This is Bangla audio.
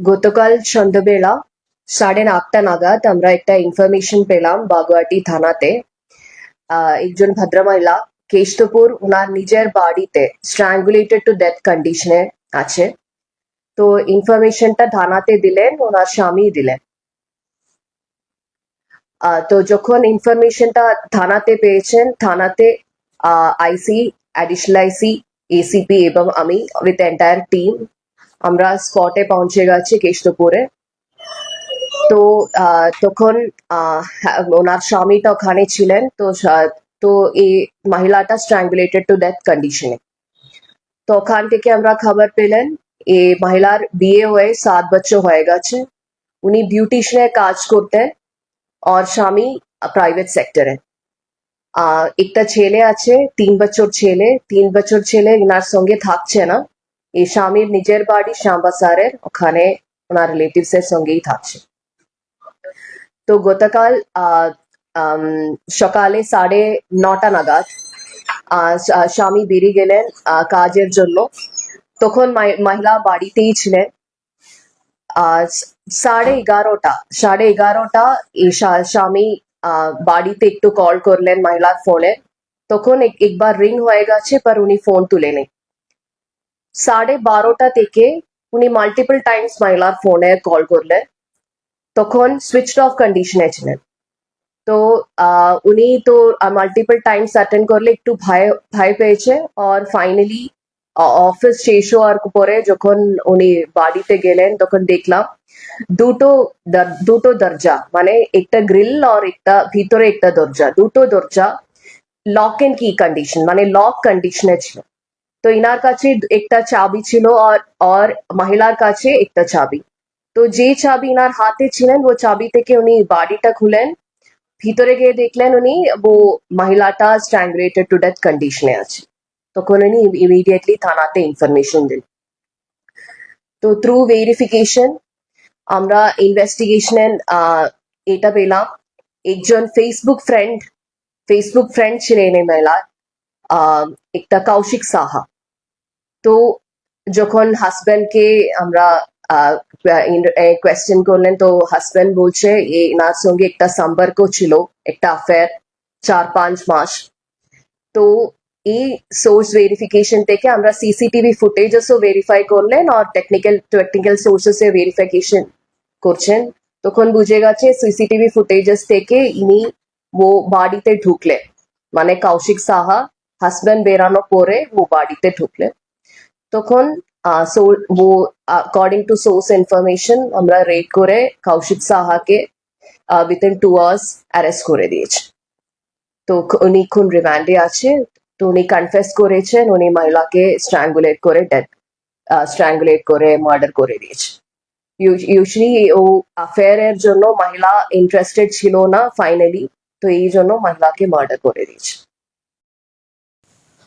গতকাল সন্ধ্যাবেলা সাড়ে আটটা নাগাদ আমরা একটা ইনফরমেশন পেলাম বাগুয়াটি থানাতে। একজন ভদ্রমহিলা কেষ্টপুর ওনার নিজের বাড়িতে স্ট্র্যাঙ্গুলেটেড টু ডেথ কন্ডিশনে আছে। তো ইনফরমেশনটা থানাতে দিলেন ওনার স্বামী দিলেন। তো যখন ইনফরমেশনটা থানাতে পেয়েছেন, থানাতে আইসি অ্যাডিশনাল আইসি এসিপি এবং আমি উইথ এন্টায়ার টিম আমরা স্পটে পৌঁছে গেছি কেষ্টপুরে তো তখন হ্যাঁ, ওনার স্বামীটা ওখানে ছিলেন তো তো এই মহিলাটা স্ট্র্যাঙ্গুলেটেড টু ডেথ কন্ডিশনে তো ওখান থেকে আমরা খবর পেলেন এই মহিলার বিয়ে হয়ে সাত বছর হয়ে গেছে। উনি বিউটিশিয়ানে কাজ করতেন আর স্বামী প্রাইভেট সেক্টরে একটা ছেলে আছে তিন বছর ছেলে তিন বছর ছেলে এনার সঙ্গে থাকছে না। এই স্বামীর নিজের বাড়ি শ্যামবাসারের ওখানে ওনার রিলেটিভস এর সঙ্গেই থাকছে। তো গতকাল সকালে সাড়ে নটা নাগাদ স্বামী বেরিয়ে গেলেন কাজের জন্য। তখন মহিলা বাড়িতেই ছিলেন। সাড়ে এগারোটা সাড়ে এগারোটা স্বামী বাড়িতে একটু কল করলেন মহিলার ফোনে তখন একবার রিং হয়ে গেছে পর উনি ফোন তুলে তুলেনি। সাড়ে বারোটা থেকে উনি মাল্টিপল টাইমস মহিলার ফোনে কল করলেন। তখন সুইচ অফ কন্ডিশনে ছিলেন। তো উনি তো মাল্টিপল টাইমস অ্যাটেন্ড করলে একটু ভয় ভয় পেয়েছে আর ফাইনালি অফিস শেষ হওয়ার পরে যখন উনি বাড়িতে গেলেন, তখন দেখলাম দুটো দুটো দরজা মানে একটা গ্রিল আর একটা, ভিতরে একটা দরজা, দুটো দরজা লক এন্ড কি কন্ডিশন মানে লক কন্ডিশনে ছিল। তো ইনার কাছে একটা চাবি ছিল আর আর মহিলার কাছে একটা চাবি। তো যে চাবি ইনার হাতে ছিলেন, ও চাবি থেকে উনি বাড়িটা খুলেন। ভিতরে গিয়ে দেখলেন উনি, ও মহিলাটা স্ট্র্যাঙ্গুলেটেড টু ডেথ কন্ডিশনে আছে। তখন উনি ইমিডিয়েটলি থানাতে ইনফরমেশন দিন তো থ্রু ভেরিফিকেশন আমরা ইনভেস্টিগেশন এটা পেলাম। একজন ফেসবুক ফ্রেন্ড ফেসবুক ফ্রেন্ড ছিলেন এই মহিলার একটা কৌশিক সাহা। তো যখন হাজব্যান্ডকে আমরা কোয়েশ্চেন করলেন, তো হাজব্যান্ড বলছে এনার সঙ্গে একটা সম্পর্ক ছিল, একটা অ্যাফেয়ার চার পাঁচ মাস। তো এই সোর্স ভেরিফিকেশন থেকে আমরা সিসিটিভি ফুটেজেসও ভেরিফাই করলেন আর টেকনিক্যাল টেকনিক্যাল সোর্সেস এ ভেরিফিকেশন করছেন। তখন বুঝে গেছে সিসিটিভি ফুটেজেস থেকে ইনি ও বাড়িতে ঢুকলেন। মানে কৌশিক সাহা হাজব্যান্ড বেরানোর পরে ও বাড়িতে ঢুকলেন। তখন ও অ্যাকর্ডিং টু সোর্স ইনফরমেশন আমরা রেড করে কৌশিক সাহাকে উইথিন টু আওয়ার্স অ্যারেস্ট করে দিয়েছে। তো উনি খুন রিমান্ডে আছে। তো উনি কনফেস করেছেন, উনি মহিলাকে স্ট্র্যাঙ্গুলেট করে ডেথ স্ট্র্যাঙ্গুলেট করে মার্ডার করে দিয়েছে। ইউজুয়ালি ও অ্যাফেয়ার এর জন্য মহিলা ইন্টারেস্টেড ছিল না ফাইনালি তো এই জন্য মহিলাকে মার্ডার করে দিয়েছে।